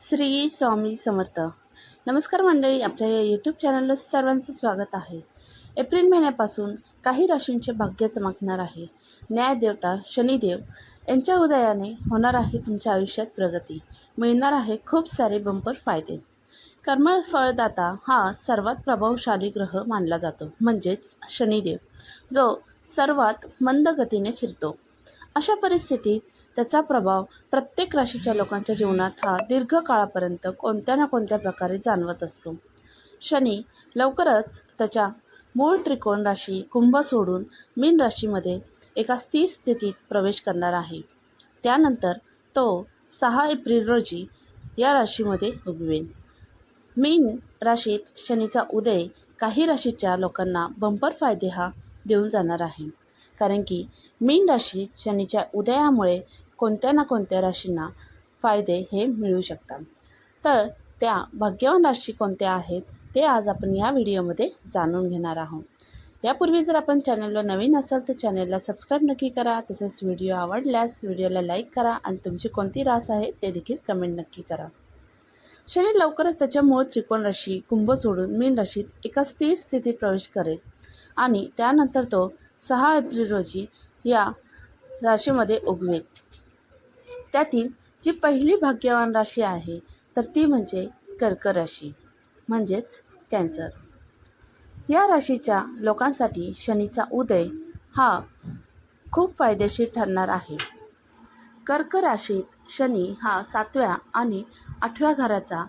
श्री स्वामी समर्थ. नमस्कार मंडळी आपल्या या यूट्यूब चॅनलला सर्वांचं स्वागत आहे. एप्रिल महिन्यापासून काही राशींचे भाग्य चमकणार आहे. न्यायदेवता शनिदेव यांच्या उदयाने होणार आहे तुमच्या आयुष्यात प्रगती. मिळणार आहे खूप सारे बंपर फायदे. कर्मळ फळदाता हा सर्वात प्रभावशाली ग्रह मानला जातो म्हणजेच शनिदेव जो सर्वात मंद गतीने फिरतो. अशा परिस्थितीत त्याचा प्रभाव प्रत्येक राशीच्या लोकांच्या जीवनात हा दीर्घ काळापर्यंत कोणत्या ना कोणत्या प्रकारे जाणवत असतो. शनी लवकरच त्याच्या मूळ त्रिकोण राशी कुंभ सोडून मीन राशीमध्ये एका स्थिर स्थितीत प्रवेश करणार आहे. त्यानंतर तो सहा एप्रिल रोजी या राशीमध्ये उगवेल. मीन राशीत शनीचा उदय काही राशीच्या लोकांना बंपर फायदे हा देऊन जाणार आहे. कारण की मीन राशीत शनीच्या उदयामुळे कोणत्या ना कोणत्या राशींना फायदे हे मिळू शकतात. तर त्या भाग्यवान राशी कोणत्या आहेत ते आज आपण या व्हिडिओमध्ये जाणून घेणार आहोत. यापूर्वी जर आपण चॅनलला नवीन असाल तर चॅनलला सबस्क्राईब नक्की करा तसेच व्हिडिओ आवडल्यास व्हिडिओला लाईक करा आणि तुमची कोणती रास आहे ते देखील कमेंट नक्की करा. शनी लवकरच त्याच्या मूळ त्रिकोण राशी कुंभ सोडून मीन राशीत एका स्थिर स्थितीत प्रवेश करेल. आणि त्यानंतर तो सहा एप्रिल रोजी या राशीमध्ये उगवेल. त्यातील जी पहिली भाग्यवान राशी आहे तर ती म्हणजे कर्क राशी म्हणजेच कॅन्सर. या राशीच्या लोकांसाठी शनीचा उदय हा खूप फायदेशीर ठरणार आहे. कर्क राशीत शनी हा सातव्या आणि आठव्या घराचा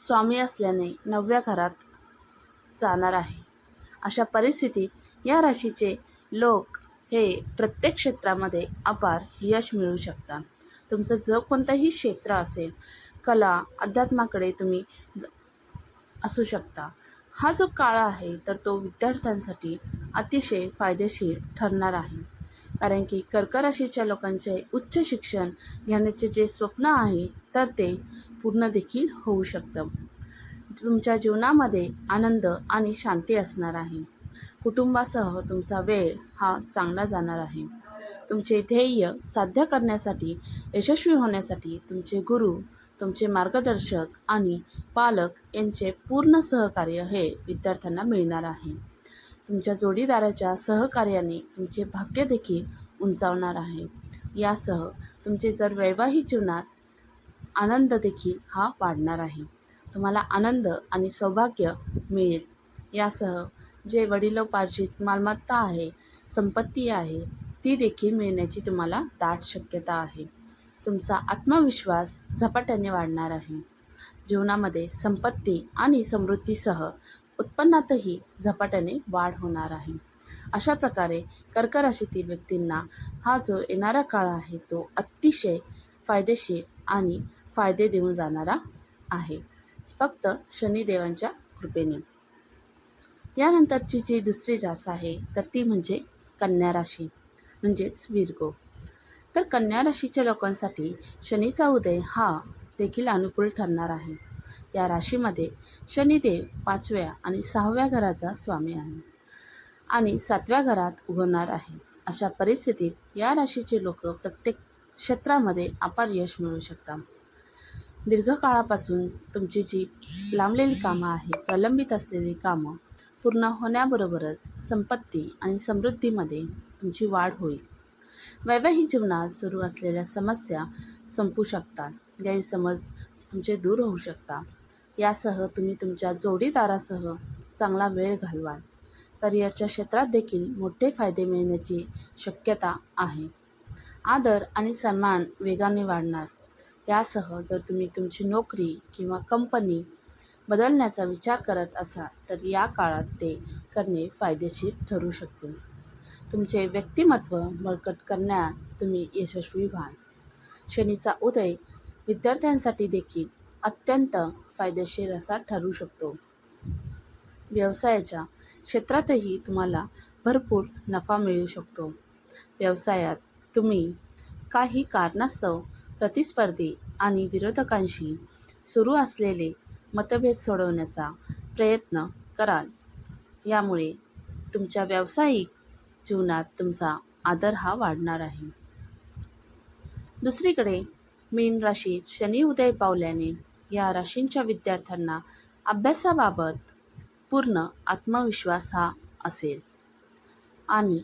स्वामी असल्याने नवव्या घरात जाणार आहे. अशा परिस्थितीत या राशीचे लोक हे प्रत्येक क्षेत्रामध्ये अपार यश मिळू शकतात. तुमचं जो कोणतंही क्षेत्र असेल कला अध्यात्माकडे तुम्ही ज असू शकता. हा जो काळ आहे तर तो विद्यार्थ्यांसाठी अतिशय फायदेशीर ठरणार आहे. कारण की कर्क राशीच्या लोकांचे उच्च शिक्षण घेण्याचे जे स्वप्न आहे तर ते पूर्ण देखील होऊ शकतं. तुमच्या जीवनामध्ये आनंद आणि शांती असणार आहे. कुटुंबासह तुमचा वेळ हा चांगला जाणार आहे. तुमचे ध्येय साध्य करण्यासाठी यशस्वी होण्यासाठी तुमचे गुरु तुमचे मार्गदर्शक आणि पालक यांचे पूर्ण सहकार्य हे विद्यार्थ्यांना मिळणार आहे. तुमच्या जोडीदाराच्या सहकार्याने तुमचे भाग्य देखील उंचावणार आहे. यासह तुमचे जर वैवाहिक जीवनात आनंद देखील हा वाढणार आहे. तुम्हाला आनंद आणि सौभाग्य मिळेल. यासह जे वडिलोपार्जित मालमत्ता आहे संपत्ती आहे ती देखील मिळण्याची तुम्हाला दाट शक्यता आहे. तुमचा आत्मविश्वास झपाट्याने वाढणार आहे. जीवनामध्ये संपत्ती आणि समृद्धीसह उत्पन्नातही झपाट्याने वाढ होणार आहे. अशा प्रकारे कर्क राशीतील व्यक्तींना हा जो येणारा काळ आहे तो अतिशय फायदेशीर आणि फायदे देऊन जाणारा आहे. फक्त शनिदेवांच्या कृपेने. यानंतरची जी दुसरी रास आहे तर ती म्हणजे कन्या राशी म्हणजेच विर्गो. तर कन्या राशीच्या लोकांसाठी शनीचा उदय हा देखील अनुकूल ठरणार आहे. या राशीमध्ये शनिदेव पाचव्या आणि सहाव्या घराचा स्वामी आहे आणि सातव्या घरात उगवणार आहे. अशा परिस्थितीत या राशीचे लोक प्रत्येक क्षेत्रामध्ये अपार यश मिळू शकतात. दीर्घकाळापासून तुमची जी लांबलेली कामं आहे प्रलंबित असलेली कामं पूर्ण होण्याबरोबरच संपत्ती आणि समृद्धीमध्ये तुमची वाढ होईल. वैवाहिक जीवनात सुरू असलेल्या समस्या संपू शकतात. गैरसमज तुमचे दूर होऊ शकता. यासह तुम्ही तुमच्या जोडीदारासह चांगला वेळ घालवाल. करिअरच्या क्षेत्रात देखील मोठे फायदे मिळण्याची शक्यता आहे. आदर आणि सन्मान वेगाने वाढणार. यासह जर तुम्ही तुमची नोकरी किंवा कंपनी बदलण्याचा विचार करत असाल तर या काळात ते करणे फायदेशीर ठरू शकते. तुमचे व्यक्तिमत्व बळकट करण्यात तुम्ही यशस्वी व्हाल. शनीचा उदय विद्यार्थ्यांसाठी देखील अत्यंत फायदेशीर असा ठरू शकतो. व्यवसायाच्या क्षेत्रातही तुम्हाला भरपूर नफा मिळू शकतो. व्यवसायात तुम्ही काही कारणास्तव प्रतिस्पर्धी आणि विरोधकांशी सुरू असलेले मतभेद सोडवण्याचा प्रयत्न कराल. यामुळे तुमच्या व्यावसायिक जीवनात तुमचा आदर हा वाढणार आहे. दुसरीकडे मीन राशीत शनी उदय पावल्याने या राशींच्या विद्यार्थ्यांना अभ्यासाबाबत पूर्ण आत्मविश्वास हा असेल. आणि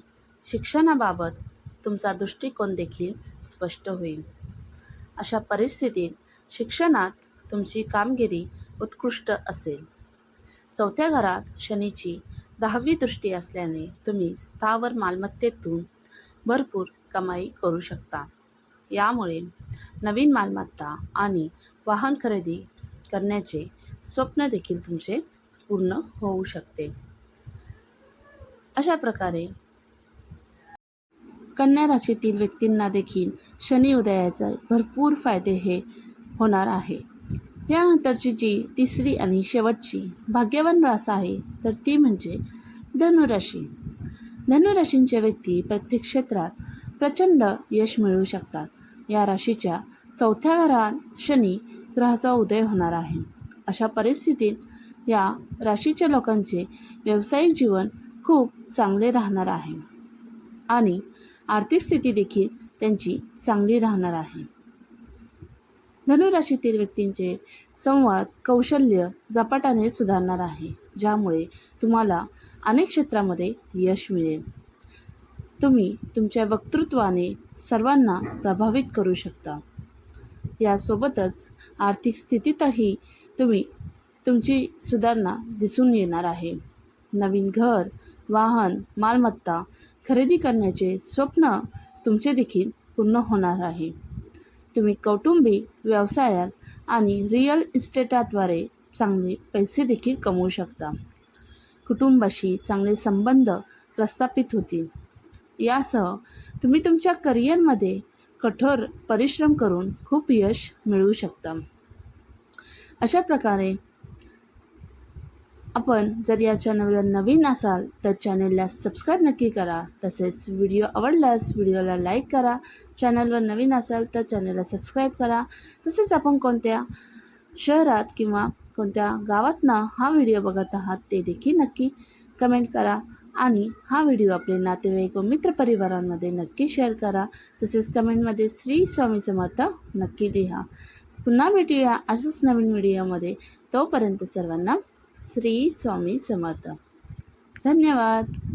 शिक्षणाबाबत तुमचा दृष्टिकोन देखील स्पष्ट होईल. अशा परिस्थितीत शिक्षणात तुमची कामगिरी उत्कृष्ट असेल. चौथ्या घरात शनीची दहावी दृष्टी असल्याने तुम्ही स्थावर मालमत्तेतून भरपूर कमाई करू शकता. यामुळे नवीन मालमत्ता आणि वाहन खरेदी करण्याचे स्वप्न देखील तुमचे पूर्ण होऊ शकते. अशा प्रकारे कन्या राशीतील व्यक्तींना देखील शनी उदयाचे भरपूर फायदे हे होणार आहे. यानंतरची जी तिसरी आणि शेवटची भाग्यवान रास आहे तर ती म्हणजे धनुराशी धनुराशींचे व्यक्ती प्रत्येक क्षेत्रात प्रचंड यश मिळवू शकतात. या राशीच्या चौथ्या घरात शनी ग्रहाचा उदय होणार आहे. अशा परिस्थितीत या राशीच्या लोकांचे व्यावसायिक जीवन खूप चांगले राहणार आहे. आणि आर्थिक स्थिती देखील त्यांची चांगली राहणार आहे. धनुराशीतील व्यक्तींचे संवाद कौशल्य झपाट्याने सुधारणार आहे ज्यामुळे तुम्हाला अनेक क्षेत्रामध्ये यश मिळेल. तुम्ही तुमच्या वक्तृत्वाने सर्वांना प्रभावित करू शकता. यासोबतच आर्थिक स्थितीतही तुम्ही तुमची सुधारणा दिसून येणार आहे. नवीन घर वाहन मालमत्ता खरेदी करण्याचे स्वप्न तुमचे देखील पूर्ण होणार आहे. तुम्ही कौटुंबिक व्यवसायात आणि रिअल इस्टेटाद्वारे चांगले पैसे देखील कमवू शकता. कुटुंबाशी चांगले संबंध प्रस्थापित होतील. यासह तुम्ही तुमच्या करिअरमध्ये कठोर परिश्रम करून खूप यश मिळवू शकता. अशा प्रकारे आपण जर या चॅनलवर नवीन असाल तर चॅनलला सबस्क्राईब नक्की करा. तसेच व्हिडिओ आवडल्यास व्हिडिओला लाईक करा. चॅनलवर नवीन असाल तर चॅनलला सबस्क्राईब करा. तसेच आपण कोणत्या शहरात किंवा कोणत्या गावातनं हा व्हिडिओ बघत आहात ते देखील नक्की कमेंट करा. आणि हा व्हिडिओ आपले नातेवाईक व मित्रपरिवारांमध्ये नक्की शेअर करा. तसेच कमेंटमध्ये श्री स्वामी समर्थ नक्की लिहा. पुन्हा भेटूया अशाच नवीन व्हिडिओमध्ये. तोपर्यंत सर्वांना श्री स्वामी समर्थ. धन्यवाद.